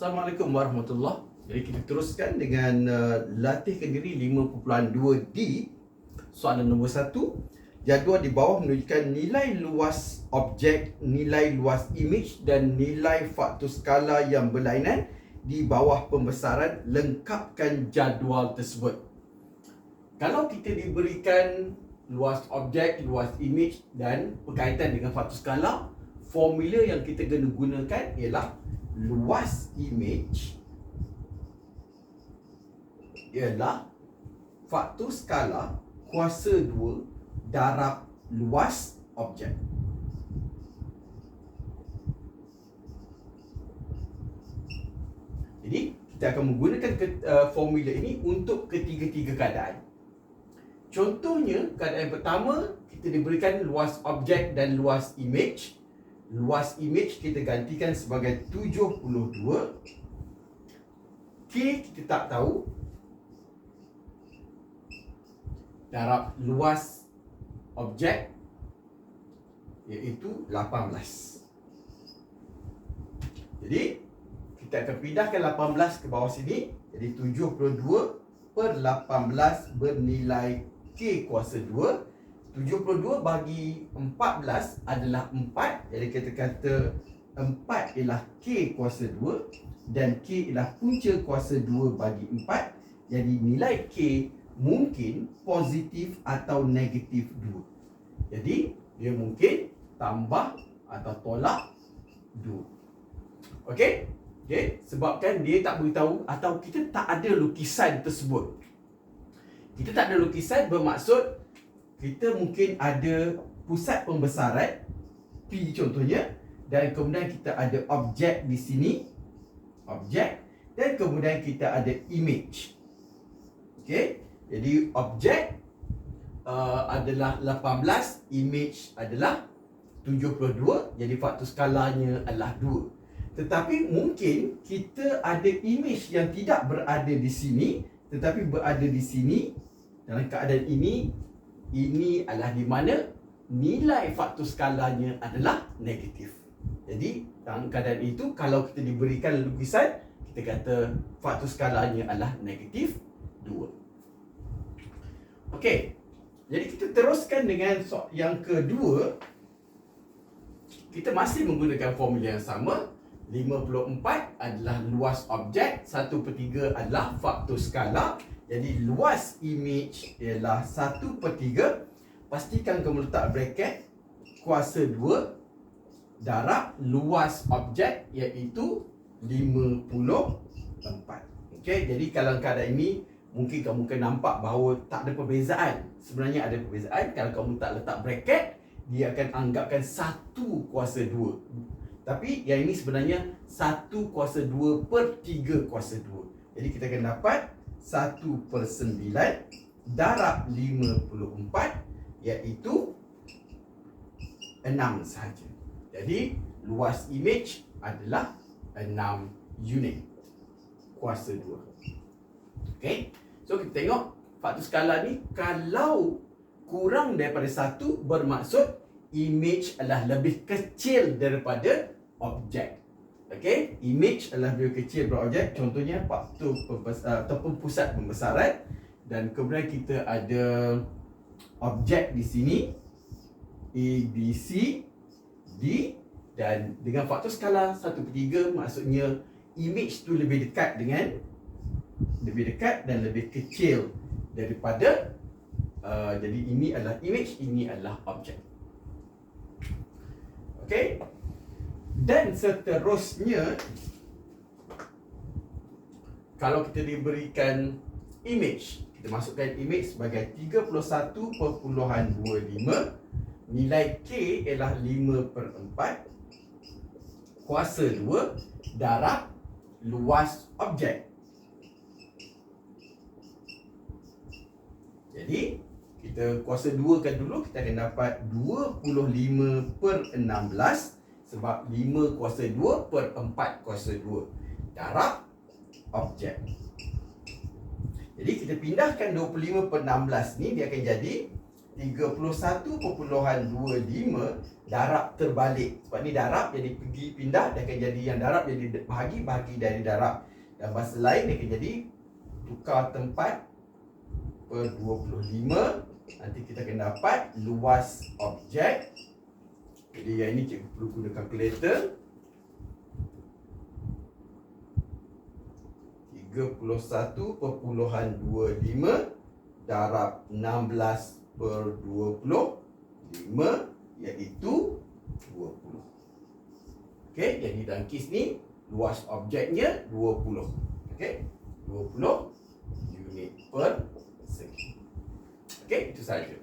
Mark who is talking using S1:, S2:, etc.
S1: Assalamualaikum warahmatullahi Jadi kita teruskan dengan uh, latihkan diri 5.2D Soalan nombor 1 Jadual di bawah menunjukkan nilai luas objek, nilai luas image dan nilai faktor skala yang berlainan di bawah pembesaran lengkapkan jadual tersebut. Kalau kita diberikan luas objek, luas image dan berkaitan dengan faktor skala, formula yang kita kena gunakan ialah luas image ialah faktor skala kuasa 2 darab luas objek. Jadi kita akan menggunakan ke, uh, formula ini untuk ketiga-tiga keadaan. Contohnya keadaan pertama kita diberikan luas objek dan luas image. Luas image kita gantikan sebagai 72. K kita tak tahu. Darab luas objek iaitu 18. Jadi kita akan pindahkan 18 ke bawah sini jadi 72 per 18 bernilai K kuasa 2 72 bagi 14 adalah 4 jadi kita kata 4 ialah K kuasa 2 dan K ialah punca kuasa 2 bagi 4 jadi nilai K mungkin positif atau negatif 2 jadi dia mungkin tambah atau tolak 2 Okey? Okey, sebabkan dia tak beritahu atau kita tak ada lukisan tersebut. Kita tak ada lukisan bermaksud kita mungkin ada pusat pembesaran P contohnya dan kemudian kita ada objek di sini objek dan kemudian kita ada image. Okey, jadi objek uh, adalah 18, image adalah 72, jadi faktor skalanya adalah 2. Tetapi mungkin kita ada image yang tidak berada di sini tetapi berada di sini dalam keadaan ini ini adalah di mana nilai faktor skalanya adalah negatif. Jadi dalam keadaan itu kalau kita diberikan lukisan kita kata faktor skalanya adalah negatif 2. Okey. Jadi kita teruskan dengan yang kedua kita masih menggunakan formula yang sama 54 adalah luas objek 1 per 3 adalah faktor skala jadi luas image ialah 1 per 3 pastikan kamu letak bracket kuasa 2 darab luas objek iaitu 54 okay? jadi kalau keadaan ini mungkin kamu akan nampak bahawa tak ada perbezaan sebenarnya ada perbezaan kalau kamu tak letak bracket dia akan anggapkan 1 kuasa 2 tapi yang ini sebenarnya 1 kuasa 2 per 3 kuasa 2. Jadi kita akan dapat 1 per 9 darab 54 iaitu 6 sahaja. Jadi luas image adalah 6 unit kuasa 2. Okay. So kita tengok faktor skala ni kalau kurang daripada 1 bermaksud image adalah lebih kecil daripada objek. Okey, image adalah lebih kecil daripada objek. Contohnya faktor pembesar, ataupun pusat pembesaran dan kemudian kita ada objek di sini A, B, C, D dan dengan faktor skala 1 per 3 maksudnya image tu lebih dekat dengan lebih dekat dan lebih kecil daripada uh, jadi ini adalah image ini adalah objek. Okey. Dan seterusnya Kalau kita diberikan image Kita masukkan image sebagai 31.25 Nilai K ialah 5 per 4 Kuasa 2 Darab Luas objek. Jadi kita kuasa 2 kan dulu Kita akan dapat 25 per 16 sebab 5 kuasa 2 per 4 kuasa 2 darab objek. Jadi kita pindahkan 25 per 16 ni dia akan jadi 31.25 darab terbalik. Sebab ni darab jadi pergi pindah dia akan jadi yang darab jadi bahagi bahagi dari darab. Dan bahasa lain dia akan jadi tukar tempat per 25 nanti kita akan dapat luas objek. Jadi yang ini cikgu perlu guna kalkulator. 31.25 darab 16 per 25 iaitu 20. Okey, jadi dalam kes ni luas objeknya 20. Okey, 20 unit per segi. Okey, itu saja.